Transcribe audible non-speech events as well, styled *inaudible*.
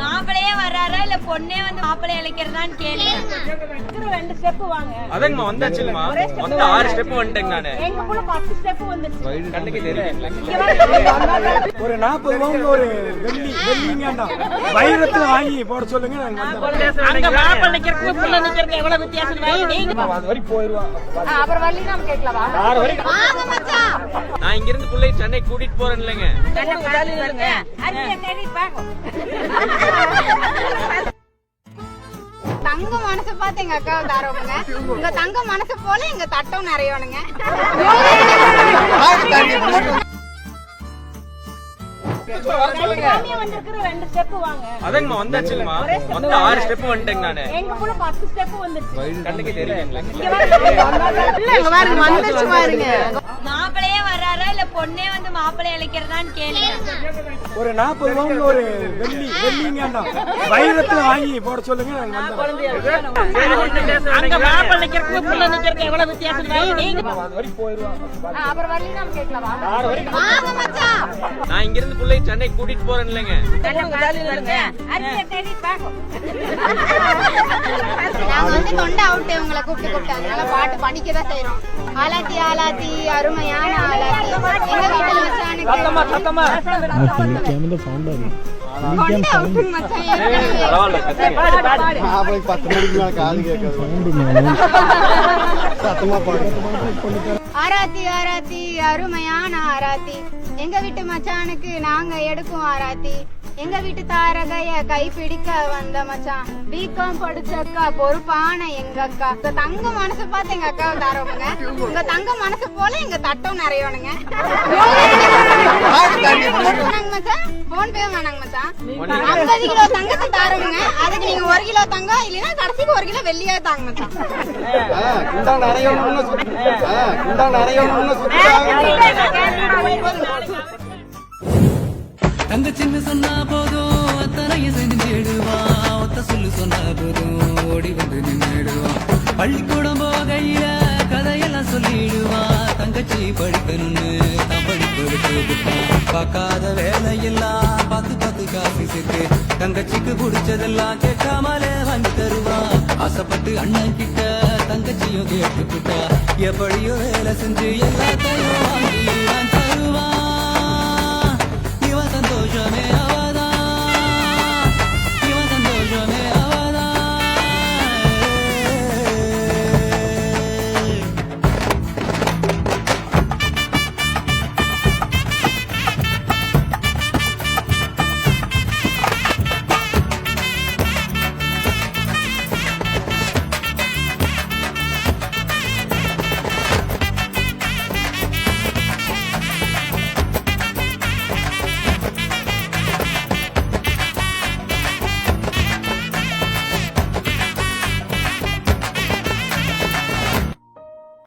மாப்பிளையே வர்றாரா இல்ல பொண்ணே வந்து மாப்பிள்ளை இழைக்கிறதான்னு கேளுங்க. ரெண்டு ஸ்டெப் வாங்க. அதங்கம்மா வந்தாச்சுங்கம்மா. மொத்தம் ஆறு ஸ்டெப் வந்துட்டேங்க நானு. எங்களுக்குள்ள பத்து ஸ்டெப் வந்துருச்சு. கண்ணுக்கு தெரியல ஒரு நாற்பது பவுன் ஒரு வெள்ளி வெள்ளிங்கண்டா. வைரத்துல வாங்கி போட சொல்லுங்க. அங்க மாப்பிள்ளை நிக்கிறதுக்கு புள்ள நிக்கிறதுக்கு எவ்வளவு வித்தியாசம் அது வரைக்கும் போயிருவா. அப்புறம் வள்ளி நம்ம கேட்கலாம்? ஆறு வரைக்கும். வாங்க. நான் இங்க இருந்து பிள்ளை சென்னை கூட்டிட்டு போறேன் இல்லைங்க. தங்க மனசு பார்த்து எங்க அக்காவை தரோமுங்க உங்க தங்க மனசு போல எங்க தட்டம் நிறையணுங்க கம்மியா வந்திருக்கிற ரெண்டு ஸ்டெப் வாங்க. அதங்கம்மா வந்தாச்சுங்கம்மா? மொத்தம் ஆறு ஸ்டெப் வந்துட்டேங்க நானு. எங்களுக்குள்ள பத்து ஸ்டெப் வந்துருச்சு கண்ணுக்கு தெரியல மாப்பிளையே வர்றாரா இல்ல பொண்ணே வந்து மாப்பிள்ளை இழைக்கிறதான்னு கேளுங்க. ஒரு நாற்பது பவுன் ஒரு வெள்ளி வெள்ளிங்கண்டா வைரத்துல வாங்கி போட சொல்லுங்க நான் இங்க இருந்து பிள்ளை சென்னை கூட்டிட்டு போறேன் இல்லைங்க. *laughs* நாங்க வந்து தொண்டை அவுட்டு உங்களை கூப்பிட்டு கூப்பிட்டு. அதனால பாட்டு படிக்க தான் செய்யறோம் ஆலாத்தி ஆலாத்தி அருமையான ஆலாத்தி எங்க வீட்டுல ஆராத்தி ஆராத்தி அருமையான ஆராத்தி. எங்க வீட்டு மச்சானுக்கு நாங்க எடுக்கும் ஆராத்தி. எங்க வீட்டு தாரகைய கை பிடிக்க வந்த மச்சான். பிகாம் படிச்சக்கா பொறுப்பான எங்க அக்கா. உங்க தங்க மனசு பார்த்து எங்க அக்காவை தரோமுங்க. உங்க தங்க மனசு போல எங்க தட்டம் நிறையணுங்க. மச்சான். போன் பே வேணாங்க மச்சான். ஐம்பது கிலோ தங்கத்தை தாரோமுங்க. அதுக்கு நீங்க ஒரு கிலோ தங்கம் இல்லைன்னா கடைசிக்கு ஒரு கிலோ வெள்ளியா தாங்க மச்சான். நிறைய நிறைய தங்க சின்ன சொன்னா போதும் அத்தனையும் செஞ்சிடுவா ஒத்த சொல்லு சொன்னா போதும் ஓடி வந்து நின்றுடுவா. பள்ளிக்கூடம் போகையில கதையெல்லாம் சொல்லிடுவா. தங்கச்சி படிக்கணும்னு தான் படிப்பது போட்டுட்டான் பார்க்காத வேலையெல்லாம் பார்த்து பார்த்து காசு சேர்த்து தங்கச்சிக்கு பிடிச்சதெல்லாம் கேட்காமலே வாங்கி தருவா. ஆசைப்பட்டு அண்ணன் கிட்ட தங்கச்சியும் கேட்டுக்கிட்டா. எப்படியோ வேலை செஞ்சு எல்லாத்தையும் வாங்கி